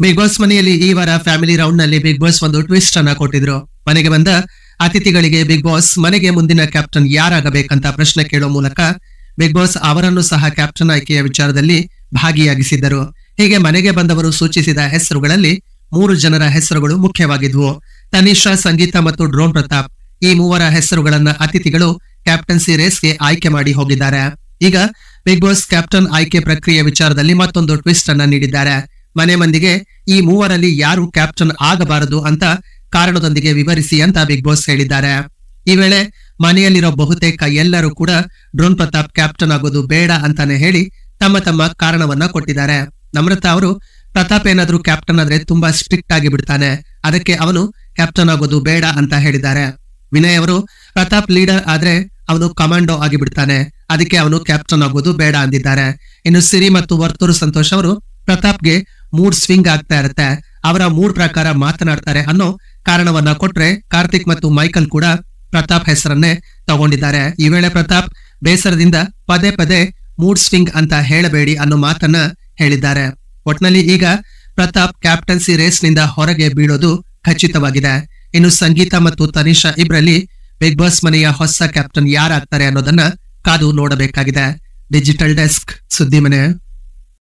Big boss ಮನೆಯಲ್ಲಿ ಈ ವಾರ ಫ್ಯಾಮಿಲಿ ರೌಂಡ್ನಲ್ಲಿ ಬಿಗ್ ಬಾಸ್ ಒಂದು ಟ್ವಿಸ್ಟ್ ಅನ್ನ ಕೊಟ್ಟಿದ್ರು. ಮನೆಗೆ ಬಂದ ಅತಿಥಿಗಳಿಗೆ ಬಿಗ್ ಬಾಸ್ ಮನೆಗೆ ಮುಂದಿನ ಕ್ಯಾಪ್ಟನ್ ಯಾರಾಗಬೇಕಂತ ಪ್ರಶ್ನೆ ಕೇಳುವ ಮೂಲಕ ಬಿಗ್ ಬಾಸ್ ಅವರನ್ನು ಸಹ ಕ್ಯಾಪ್ಟನ್ ಆಯ್ಕೆಯ ವಿಚಾರದಲ್ಲಿ ಭಾಗಿಯಾಗಿಸಿದ್ದರು. ಹೀಗೆ ಮನೆಗೆ ಬಂದವರು ಸೂಚಿಸಿದ ಹೆಸರುಗಳಲ್ಲಿ ಮೂರು ಜನರ ಹೆಸರುಗಳು ಮುಖ್ಯವಾಗಿದ್ವು. ತನಿಷಾ, ಸಂಗೀತ ಮತ್ತು ಡ್ರೋನ್ ಪ್ರತಾಪ್ ಈ ಮೂವರ ಹೆಸರುಗಳನ್ನ ಅತಿಥಿಗಳು ಕ್ಯಾಪ್ಟನ್ಸಿ ರೇಸ್ಗೆ ಆಯ್ಕೆ ಮಾಡಿ ಹೋಗಿದ್ದಾರೆ. ಈಗ ಬಿಗ್ ಬಾಸ್ ಕ್ಯಾಪ್ಟನ್ ಆಯ್ಕೆ ಪ್ರಕ್ರಿಯೆ ವಿಚಾರದಲ್ಲಿ ಮತ್ತೊಂದು ಟ್ವಿಸ್ಟ್ ಅನ್ನ ನೀಡಿದ್ದಾರೆ. ಮನೆ ಮಂದಿಗೆ ಈ ಮೂವರಲ್ಲಿ ಯಾರು ಕ್ಯಾಪ್ಟನ್ ಆಗಬಾರದು ಅಂತ ಕಾರಣದೊಂದಿಗೆ ವಿವರಿಸಿ ಅಂತ ಬಿಗ್ ಬಾಸ್ ಹೇಳಿದ್ದಾರೆ. ಈ ವೇಳೆ ಮನೆಯಲ್ಲಿರೋ ಬಹುತೇಕ ಎಲ್ಲರೂ ಕೂಡ ಡ್ರೋನ್ ಪ್ರತಾಪ್ ಕ್ಯಾಪ್ಟನ್ ಆಗೋದು ಬೇಡ ಅಂತಾನೆ ಹೇಳಿ ತಮ್ಮ ತಮ್ಮ ಕಾರಣವನ್ನ ಕೊಟ್ಟಿದ್ದಾರೆ. ನಮ್ರತಾ ಅವರು ಪ್ರತಾಪ್ ಏನಾದ್ರೂ ಕ್ಯಾಪ್ಟನ್ ಆದ್ರೆ ತುಂಬಾ ಸ್ಟ್ರಿಕ್ಟ್ ಆಗಿ ಬಿಡ್ತಾನೆ. ಅದಕ್ಕೆ ಅವನು ಕ್ಯಾಪ್ಟನ್ ಆಗೋದು ಬೇಡ ಅಂತ ಹೇಳಿದ್ದಾರೆ. ವಿನಯ್ ಅವರು ಪ್ರತಾಪ್ ಲೀಡರ್ ಆದ್ರೆ ಅವನು ಕಮಾಂಡೋ ಆಗಿ ಬಿಡ್ತಾನೆ. ಅದಕ್ಕೆ ಅವನು ಕ್ಯಾಪ್ಟನ್ ಆಗೋದು ಬೇಡ ಅಂದಿದ್ದಾರೆ. ಇನ್ನು ಸಿರಿ ಮತ್ತು ವರ್ತೂರು ಸಂತೋಷ್ ಅವರು ಪ್ರತಾಪ್ಗೆ ಮೂಡ್ ಸ್ವಿಂಗ್ ಆಗ್ತಾ ಇರುತ್ತೆ, ಅವರ ಮೂಡ್ ಪ್ರಕಾರ ಮಾತನಾಡ್ತಾರೆ ಅನ್ನೋ ಕಾರಣವನ್ನ ಕೊಟ್ರೆ ಕಾರ್ತಿಕ್ ಮತ್ತು ಮೈಕಲ್ ಕೂಡ ಪ್ರತಾಪ್ ಹೆಸರನ್ನೇ ತಗೊಂಡಿದ್ದಾರೆ. ಈ ವೇಳೆ ಪ್ರತಾಪ್ ಬೇಸರದಿಂದ ಪದೇ ಪದೇ ಮೂಡ್ ಸ್ವಿಂಗ್ ಅಂತ ಹೇಳಬೇಡಿ ಅನ್ನೋ ಮಾತನ್ನ ಹೇಳಿದ್ದಾರೆ. ಒಟ್ನಲ್ಲಿ ಈಗ ಪ್ರತಾಪ್ ಕ್ಯಾಪ್ಟನ್ಸಿ ರೇಸ್ನಿಂದ ಹೊರಗೆ ಬೀಳೋದು ಖಚಿತವಾಗಿದೆ. ಇನ್ನು ಸಂಗೀತ ಮತ್ತು ತನಿಷಾ ಇಬ್ರಲ್ಲಿ ಬಿಗ್ ಬಾಸ್ ಮನೆಯ ಹೊಸ ಕ್ಯಾಪ್ಟನ್ ಯಾರಾಗ್ತಾರೆ ಅನ್ನೋದನ್ನ ಕಾದು ನೋಡಬೇಕಾಗಿದೆ. ಡಿಜಿಟಲ್ ಡೆಸ್ಕ್ ಸುದ್ದಿ ಮನೆ